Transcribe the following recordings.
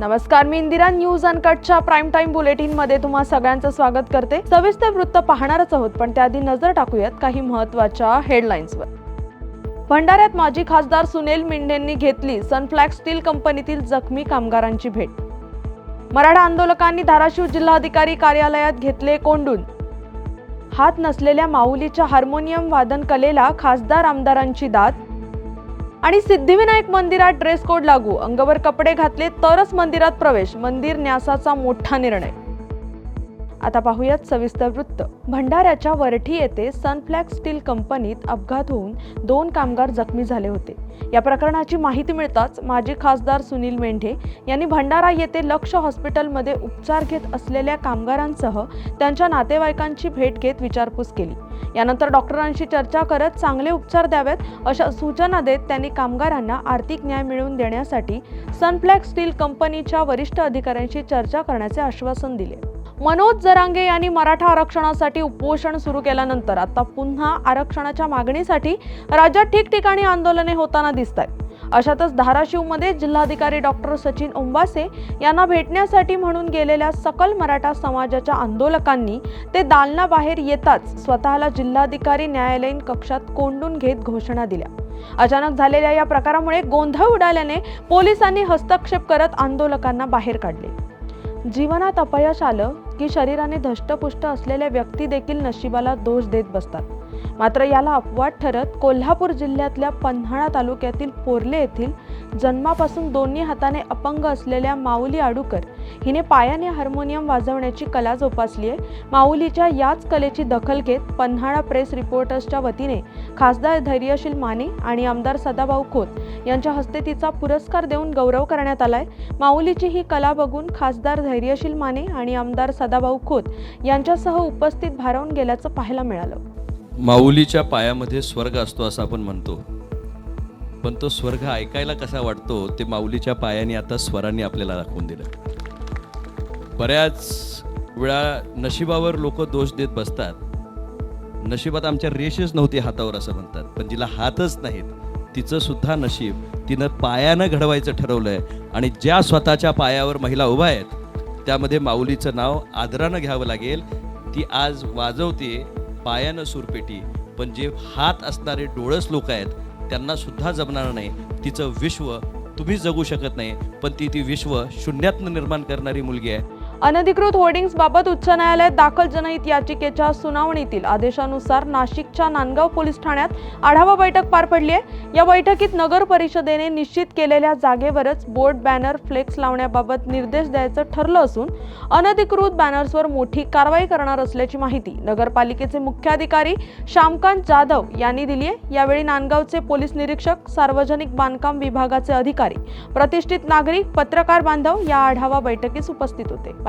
नमस्कार मी इंदिरा न्यूज अनकटच्या प्राईम टाइम बुलेटिनमध्ये तुम्हा सगळ्यांचं स्वागत करते. सविस्तर वृत्त पाहणारच आहोत पण त्याआधी नजर टाकूयात काही महत्त्वाच्या हेडलाईन्सवर भंडाऱ्यात माजी खासदार सुनील मिंढेंनी घेतली सनफ्लॅक्स स्टील कंपनीतील जखमी कामगारांची भेट. मराठा आंदोलकांनी धाराशिव जिल्हाधिकारी कार्यालयात घेतले कोंडून. हात नसलेल्या माऊलीच्या हार्मोनियम वादन कलेला खासदार आमदारांची दाद आणि सिद्धिविनायक मंदिरात ड्रेस कोड लागू अंगावर कपडे घातले तरच मंदिरात प्रवेश मंदिर न्यासाचा मोठा निर्णय. आता पाहूयात सविस्तर वृत्त. भंडाऱ्याच्या वरठी येथे सनफ्लॅग स्टील कंपनीत अपघात होऊन दोन कामगार जखमी झाले होते. या प्रकरणाची माहिती मिळताच माजी खासदार सुनील मेंढे यांनी भंडारा येथे लक्ष हॉस्पिटलमध्ये उपचार घेत असलेल्या कामगारांसह त्यांच्या नातेवाईकांची भेट घेत विचारपूस केली. यानंतर डॉक्टरांशी चर्चा करत चांगले उपचार द्यावेत अशा सूचना देत त्यांनी कामगारांना आर्थिक न्याय मिळवून देण्यासाठी सनफ्लॅग स्टील कंपनीच्या वरिष्ठ अधिकाऱ्यांशी चर्चा करण्याचे आश्वासन दिले. मनोज जरांगे यांनी मराठा आरक्षणासाठी उपोषण सुरू केल्यानंतर आता पुन्हा आरक्षणाच्या मागणीसाठी राज्यात ठिकठिकाणी आंदोलने होताना दिसत आहेत अशातच धाराशिवमध्ये जिल्हाधिकारी डॉक्टर सचिन ओंबासे यांना भेटण्यासाठी म्हणून गेलेल्या सकल मराठा समाजाच्या आंदोलकांनी ते दालनाबाहेर येताच स्वतःला जिल्हाधिकारी न्यायालयीन कक्षात कोंडून घेत घोषणा दिल्या. अचानक झालेल्या या प्रकारामुळे गोंधळ उडाल्याने पोलिसांनी हस्तक्षेप करत आंदोलकांना बाहेर काढले. जीवनात अपयश आलं की शरीराने धष्टपुष्ट असलेल्या व्यक्ती देखील नशिबाला दोष देत बसतात. मात्र याला अपवाद ठरत कोल्हापूर जिल्ह्यातल्या पन्हाळा तालुक्यातील पोर्ले येथील जन्मापासून दोन्ही हाताने अपंग असलेल्या माऊली आडूकर हिने पायाने हार्मोनियम वाजवण्याची कला जोपासली आहे. माऊलीच्या याच कलेची दखल घेत पन्हाळा प्रेस रिपोर्टर्सच्या वतीने खासदार धैर्यशील माने आणि आमदार सदाभाऊ खोत यांच्या हस्ते तिचा पुरस्कार देऊन गौरव करण्यात आलाय. माऊलीची ही कला बघून खासदार धैर्यशील माने आणि आमदार सदाभाऊ खोत यांच्यासह उपस्थित भारावून गेल्याचं पाहायला मिळालं. माऊलीच्या पायामध्ये स्वर्ग असतो असं आपण म्हणतो. पण तो स्वर्ग ऐकायला कसा वाटतो ते माऊलीच्या पायाने आता स्वरांनी आपल्याला दाखवून दिलं. बऱ्याच वेळा नशिबावर लोक दोष देत बसतात. नशिबात आमच्या रेषेच नव्हती हातावर असं म्हणतात. पण जिला हातच नाहीत तिचं सुद्धा नशीब तिनं पायानं घडवायचं ठरवलंय. आणि ज्या स्वतःच्या पायावर महिला उभा आहेत त्यामध्ये माऊलीचं नाव आदरानं घ्यावं लागेल. ती आज वाजवते पायानं सूरपेटी पण जे हात असणारे डोळस लोक आहेत त्यांना सुद्धा जमणार नाही. तिचं विश्व तुम्ही जगू शकत नाही पण ती ती विश्व शून्यातनं निर्माण करणारी मुलगी आहे. अनधिकृत होर्डिंग्स बाबत उच्च न्यायालयात दाखल जनहित याचिकेच्या सुनावणीतील आदेशानुसार नाशिकच्या नांदगाव पोलीस ठाण्यात आढावा बैठक पार पडली आहे. या बैठकीत नगर परिषदेने निश्चित केलेल्या जागेवरच बोर्ड बॅनर फ्लेक्स लावण्याबाबत निर्देश द्यायचं ठरलं असून अनधिकृत बॅनर्सवर मोठी कारवाई करणार असल्याची माहिती नगरपालिकेचे मुख्याधिकारी श्यामकांत जाधव यांनी दिली आहे. यावेळी नांदगावचे पोलीस निरीक्षक सार्वजनिक बांधकाम विभागाचे अधिकारी प्रतिष्ठित नागरिक पत्रकार बांधव या आढावा बैठकीस उपस्थित होते.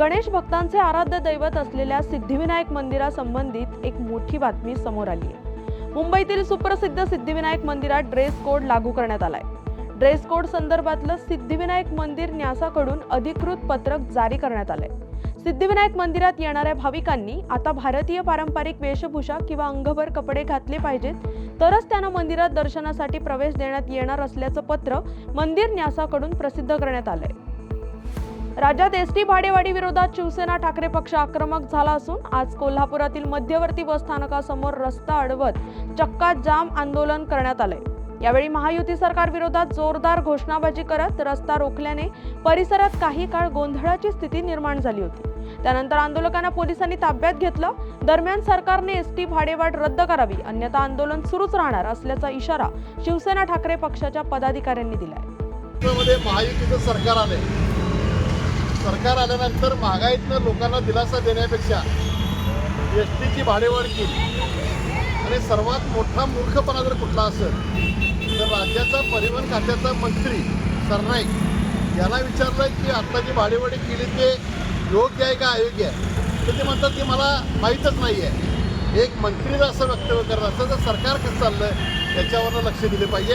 गणेश भक्तांचे आराध्य दैवत असलेल्या सिद्धिविनायक मंदिरासंबंधित एक मोठी बातमी समोर आली आहे. मुंबईतील सुप्रसिद्ध सिद्धिविनायक मंदिरात ड्रेस कोड लागू करण्यात आलाय. ड्रेस कोड संदर्भातलं सिद्धिविनायक मंदिर न्यासाकडून अधिकृत पत्रक जारी करण्यात आलंय. सिद्धिविनायक मंदिरात येणाऱ्या भाविकांनी आता भारतीय पारंपरिक वेशभूषा किंवा अंगभर कपडे घातले पाहिजेत तरच त्यांना मंदिरात दर्शनासाठी प्रवेश देण्यात येणार असल्याचं पत्र मंदिर न्यासाकडून प्रसिद्ध करण्यात आलंय. राज्यात एस टी भाडेवाढी विरोधात शिवसेना ठाकरे पक्ष आक्रमक झाला असून आज कोल्हापुरातील मध्यवर्ती बस स्थानकासमोर रस्ता अडवत चक्का जाम आंदोलन करण्यात आले यावेळी महायुती सरकार विरोधात जोरदार घोषणाबाजी करत रस्ता रोखल्याने परिसरात काही काळ गोंधळाची स्थिती निर्माण झाली होती. त्यानंतर आंदोलकांना पोलिसांनी ताब्यात घेतलं. दरम्यान सरकारने एस टी भाडेवाढ रद्द करावी अन्यथा आंदोलन सुरूच राहणार असल्याचा इशारा शिवसेना ठाकरे पक्षाच्या पदाधिकाऱ्यांनी दिलाय. महायुतीचं सरकार आले सरकार आल्यानंतर महागाईतनं लोकांना दिलासा देण्यापेक्षा एस टीची भाडेवाढ केली. आणि सर्वात मोठा मूर्खपणा जर कुठला असेल तर राज्याचा परिवहन खात्याचा मंत्री सरनाईक यांना विचारलं की आत्ता जी भाडेवाढी केली ते योग्य आहे का अयोग्य आहे? तर ते म्हणतात की मला माहीतच नाही आहे एक मंत्री जर असं वक्तव्य करत असतं तर सरकार कसं चाललं याच्यावरनं लक्ष दिले पाहिजे.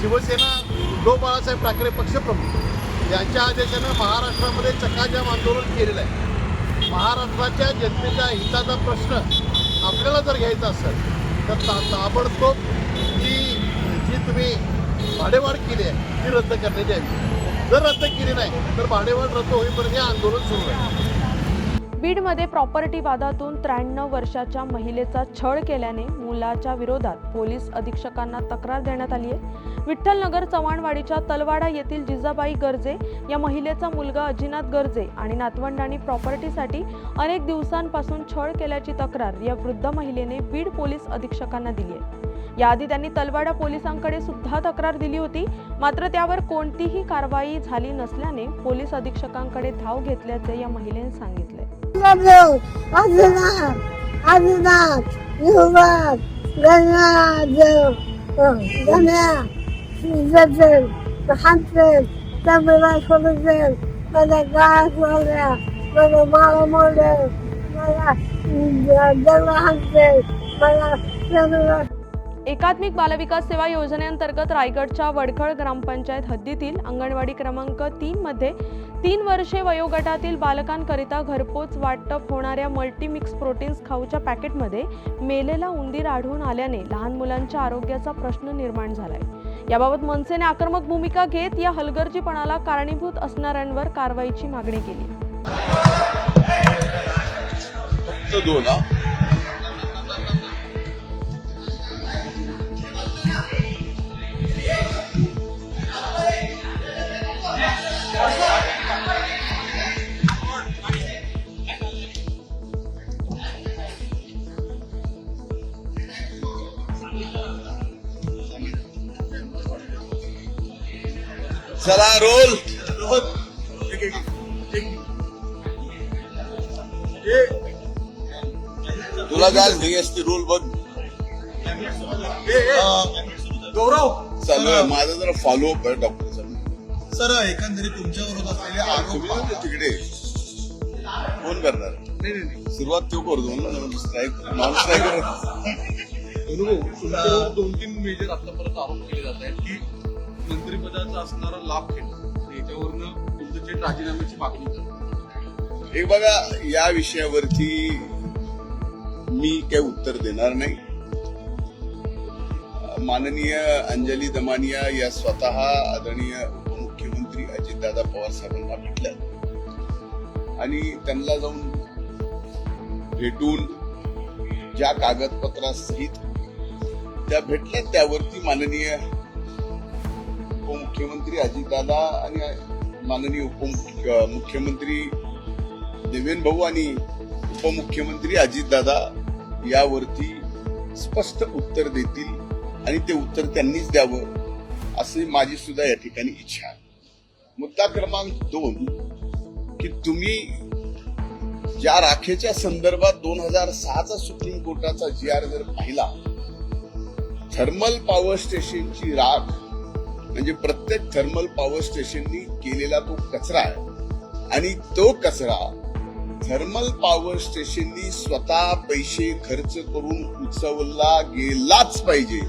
शिवसेना उद्धव बाळासाहेब ठाकरे पक्षप्रमुख यांच्या आदेशानं महाराष्ट्रामध्ये चकाजाम आंदोलन केलेलं आहे. महाराष्ट्राच्या जनतेच्या हिताचा प्रश्न आपल्याला जर घ्यायचा असेल तर ता ताबडतोब जी जी तुम्ही भाडेवाढ केली आहे ती रद्द करण्यात यावी. जर रद्द केली नाही तर भाडेवाढ रद्द होईपर्यंत हे आंदोलन सुरू आहे बीडमध्ये प्रॉपर्टी वादातून त्र्याण्णव वर्षाच्या महिलेचा छळ केल्याने मुलाच्या विरोधात पोलीस अधीक्षकांना तक्रार देण्यात आली आहे. विठ्ठलनगर चव्हाणवाडीच्या तलवाडा येथील जिजाबाई गर्जे या महिलेचा मुलगा अजिनाथ गर्जे आणि नातवंडांनी प्रॉपर्टीसाठी अनेक दिवसांपासून छळ केल्याची तक्रार या वृद्ध महिलेने बीड पोलीस अधीक्षकांना दिली आहे. याआधी त्यांनी तलवाडा पोलिसांकडे सुद्धा तक्रार दिली होती. मात्र त्यावर कोणतीही कारवाई झाली नसल्याने पोलीस अधीक्षकांकडे धाव घेतल्याचे या महिलेने सांगितले. मला एकात्मिक बालविकास सेवा योजनेअंतर्गत रायगडच्या वडखळ ग्रामपंचायत हद्दीतील अंगणवाडी क्रमांक तीनमध्ये तीन वर्षे वयोगटातील बालकांकरिता घरपोच वाटप होणाऱ्या मल्टीमिक्स प्रोटीन्स खाऊच्या पॅकेटमध्ये मेलेला उंदीर आढळून आल्याने लहान मुलांच्या आरोग्याचा प्रश्न निर्माण झालाय. याबाबत मनसेने आक्रमक भूमिका घेत या हलगर्जीपणाला कारणीभूत असणाऱ्यांवर कारवाईची मागणी केली. चला रोल. तुला काय असते रोल बघ. गौरव. चालू आहे. माझा जरा फॉलो अप आहे डॉक्टरचा सर एकंदरीत तुमच्यावर होत असलेले आरोप तिकडे. फोन करणार. नाही नाही सुरुवात तो करतो स्ट्राईक नॉन स्ट्राईक दोन तीन मेजर आतापर्यंत आरोप केले जात आहेत की मंत्रिपदाचा असणारा लाभ घेणं. याच्यावरनं तुमचं राजीनाम्याची मागणी करणं. बघा या विषयावरती मी काही उत्तर देणार नाही. माननीय अंजली दमानिया या स्वतः आदरणीय उपमुख्यमंत्री अजितदादा पवार साहेबांना भेटल्या आणि त्यांना जाऊन भेटून ज्या कागदपत्रासहित त्या भेटल्या त्यावरती माननीय उपमुख्यमंत्री अजितदादा आणि माननीय उपमुख्य मुख्यमंत्री देवेंद्र भाऊ आणि उपमुख्यमंत्री अजितदादा यावरती स्पष्ट उत्तर देतील आणि ते उत्तर त्यांनीच द्यावं असे माझी सुद्धा या ठिकाणी इच्छा आहे. मुद्दा क्रमांक दोन की तुम्ही ज्या राखेच्या संदर्भात दोन हजार सहाचा सुप्रीम कोर्टाचा जी आर जर पाहिला थर्मल पॉवर स्टेशनची राख म्हणजे प्रत्येक थर्मल पॉवर स्टेशननी केलेला तो कचरा आहे. आणि तो कचरा थर्मल पॉवर स्टेशननी स्वतः पैसे खर्च करून उचवला गेलाच पाहिजे.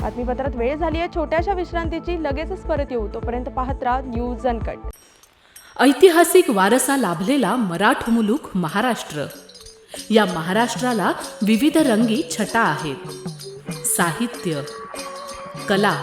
बातमीपत्रात वेळ झाली आहे. छोट्याशा विश्रांतीची लगेचच परत येऊ. तोपर्यंत पाहत राहा न्यूज अनकट ऐतिहासिक वारसा लाभलेला मराठ मुलूक महाराष्ट्र. या महाराष्ट्राला विविध रंगी छटा आहेत. साहित्य कला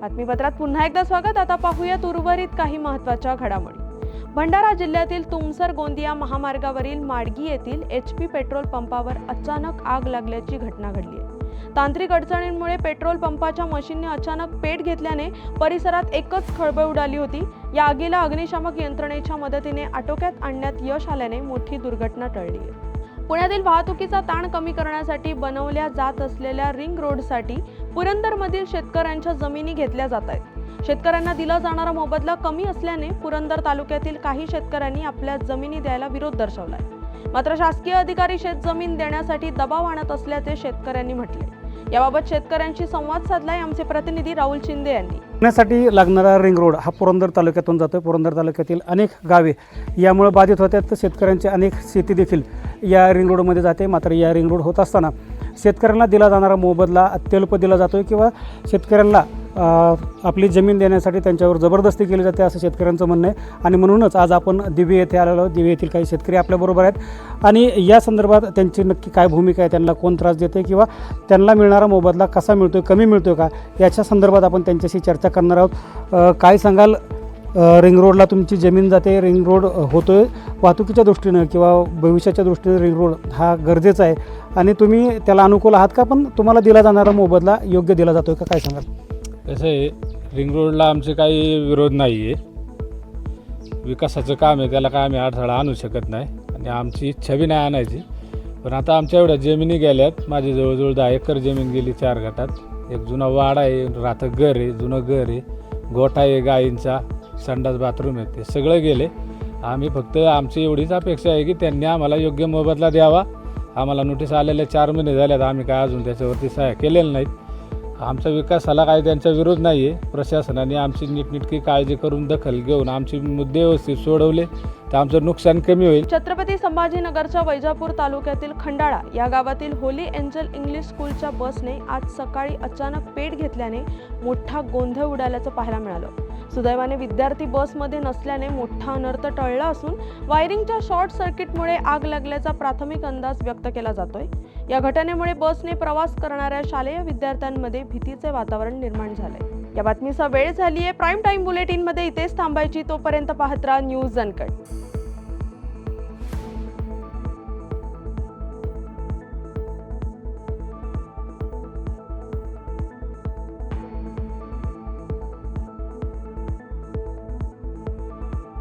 बातमीपत्रात पुन्हा एकदा स्वागत. आता पाहूयात उर्वरित काही महत्त्वाच्या घडामोडी. भंडारा जिल्ह्यातील तुमसर गोंदिया महामार्गावरील माडगी येथील एच पी पेट्रोल पंपावर अचानक आग लागल्याची घटना घडली आहे. तांत्रिक अडचणींमुळे पेट्रोल पंपाच्या मशीनने अचानक पेट घेतल्याने परिसरात एकच खळबळ उडाली होती. या आगीला अग्निशामक यंत्रणेच्या मदतीने आटोक्यात आणण्यात यश आल्याने मोठी दुर्घटना टळली आहे. पुण्यातील वाहतुकीचा ताण कमी करण्यासाठी बनवल्या जात असलेल्या रिंग रोडसाठी पुरंदरमधील शेतकऱ्यांच्या जमिनी घेतल्या जात आहेत. शेतकऱ्यांना दिला जाणारा मोबदला कमी असल्याने पुरंदर तालुक्यातील काही शेतकऱ्यांनी आपल्या जमिनी द्यायला विरोध दर्शवलाय. मात्र शासकीय अधिकारी शेतजमीन देण्यासाठी दबाव आणत असल्याचे शेतकऱ्यांनी म्हटले. याबाबत शेतकऱ्यांशी संवाद साधलाय आमचे प्रतिनिधी राहुल शिंदे यांनी. पुण्यासाठी लागणारा रिंग रोड हा पुरंदर तालुक्यातून जातो पुरंदर तालुक्यातील अनेक गावे यामुळे बाधित होतात. तर शेतकऱ्यांची अनेक शेती देखील या रिंग रोडमध्ये जाते. मात्र या रिंग रोड होत असताना शेतकऱ्यांना दिला जाणारा मोबदला अत्यल्प दिला जातो किंवा शेतकऱ्यांना आपली जमीन देण्यासाठी त्यांच्यावर जबरदस्ती केली जाते असं शेतकऱ्यांचं म्हणणं आहे. आणि म्हणूनच आज आपण दिवे येथे आलेलो आहोत. दिवे येथील काही शेतकरी आपल्याबरोबर आहेत. आणि या संदर्भात त्यांची नक्की काय भूमिका आहे त्यांना कोण त्रास देते किंवा त्यांना मिळणारा मोबदला कसा मिळतो आहे कमी मिळतो आहे का याच्या संदर्भात आपण त्यांच्याशी चर्चा करणार आहोत. काय सांगाल रिंग रोडला तुमची जमीन जाते रिंग रोड होतो आहे वाहतुकीच्या दृष्टीनं किंवा भविष्याच्या दृष्टीनं रिंग रोड हा गरजेचा आहे. आणि तुम्ही त्याला अनुकूल आहात का? पण तुम्हाला दिला जाणारा मोबदला योग्य दिला जातो आहे का? काय सांगाल? कसं आहे रिंग रोडला आमचे काही विरोध नाही आहे विकासाचं काम आहे त्याला काय आम्ही अडथळा आणू शकत नाही. आणि आमची इच्छा बी नाही आणायची. पण आता आमच्या एवढ्या जमिनी गेल्यात. माझी जवळजवळ दहा एकर जमीन गेली चार गटात. एक जुना वाडा आहे राहतं घर आहे जुनं घर आहे. गोठा आहे गायींचा. संडास बाथरूम आहे ते. सगळं गेले. आम्ही फक्त आमची एवढीच अपेक्षा आहे की त्यांनी आम्हाला योग्य मोबदला द्यावा. आम्हाला नोटीस आलेल्या चार महिने झाल्यात आम्ही काय अजून त्याच्यावरती सह्या केलेलं नाहीत. आमचा विकासाला काही त्यांचा विरोध नाही आहे प्रशासनाने आमची नीटनिटकी काळजी करून दखल घेऊन आमचे मुद्दे व्यवस्थित सोडवले. तर आमचं नुकसान कमी होईल. छत्रपती संभाजीनगरच्या वैजापूर तालुक्यातील खंडाळा या गावातील होली एंजल इंग्लिश स्कूलच्या बसने आज सकाळी अचानक पेट घेतल्याने मोठा गोंधळ उडाल्याचं पाहायला मिळालं. सुदैवाने विद्यार्थी बसमध्ये नसल्याने मोठा अनर्थ टळला असून वायरिंगच्या शॉर्ट सर्किटमुळे आग लागल्याचा प्राथमिक अंदाज व्यक्त केला जातोय. या घटनेमुळे बसने प्रवास करणाऱ्या शालेय विद्यार्थ्यांमध्ये भीतीचे वातावरण निर्माण झालंय. या बातमीचा वेळ झाली आहे प्राईम टाईम बुलेटिनमध्ये इथेच थांबायची. तोपर्यंत पाहत राहा न्यूज अनकट